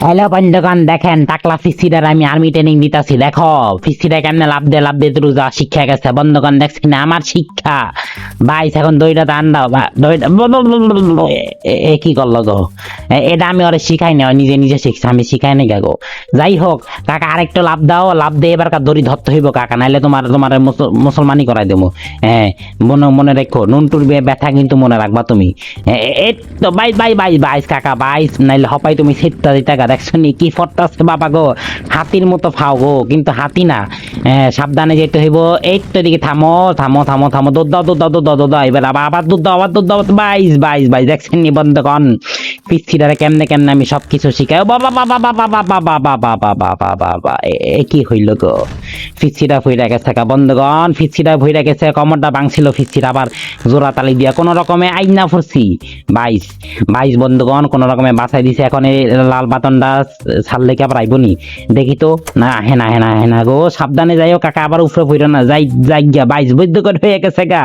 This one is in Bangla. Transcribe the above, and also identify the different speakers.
Speaker 1: হ্যালো বন্ধুগণ, দেখেন টাকলা ফিসিডার আমি আর্মি ট্রেনিং দিতাছি, দেখো। ফিসিডা কেমনে লাভ দে লাভ দে যা শিক্ষা গেছে। বন্ধুগণ দেখছি না আমার শিক্ষা। ভাই, এখন দইটা দান দাও দইটা এ- কি করল গো? এটা আমি ওরা শিখাই না নিজে নিজে শিখছে আমি শিখাই নাই গো যাই হোক, কাকা আরেকটু লাভ দাও, লাভ দিয়ে এবার দড়ি ধরতে হইব কাকা, নাইলে তোমার তোমার মুসল- মুসলমানি করাই দেবো। হ্যাঁ মনে মনে রেখো, নুনটুর ব্যথা কিন্তু মনে রাখবা তুমি। এই তো বাই বাই বাই বাইস কাকা, বাইস, নাইলে হপাই তুমি সিটটা দিতে গা, দেখছ নি কি ফট্টাছে বাবা গো। হাতির মতো ফাও গো, কিন্তু হাতি না। সাবধানে যেতে হইব এই তো দিকে থামো থামো থামো থামো, দুধ দাও দুধ দাও এবার আবার দাও, আবার দুধ দাও, বাইস বাইস বাইস দেখছেন নি বন্ধ কন পিচ্ছিটারে কেমনে কেমনে আমি সব কিছু শিখাই বাবা বাবা বাবা বাবা বাবা বাবা বাবা বাবা এ কি হইল গো ফিচ্ছিটা ভইরা গেছে কা বন্ধগণ ফিচ্ছিটা ভইরা গেছে কমরটা ভাঙছিল ফিচ্ছিটা আবার জোড়া তালি দিয়া কোন রকমে আইনা ফুরছি বাইশ বাইশ বন্ধুগণ কোন রকমে বাঁচাই দিছে এখন এই লাল বাতনটা ছাড়লে কি আবার আইবনি দেখি তো না হেনা হেনা হেনা গো সাবধানে যাইও কাকা আবার উপরে ভইরো না যাই যাই গিয়া বাইশ বৈদ্য হয়ে গেছে গা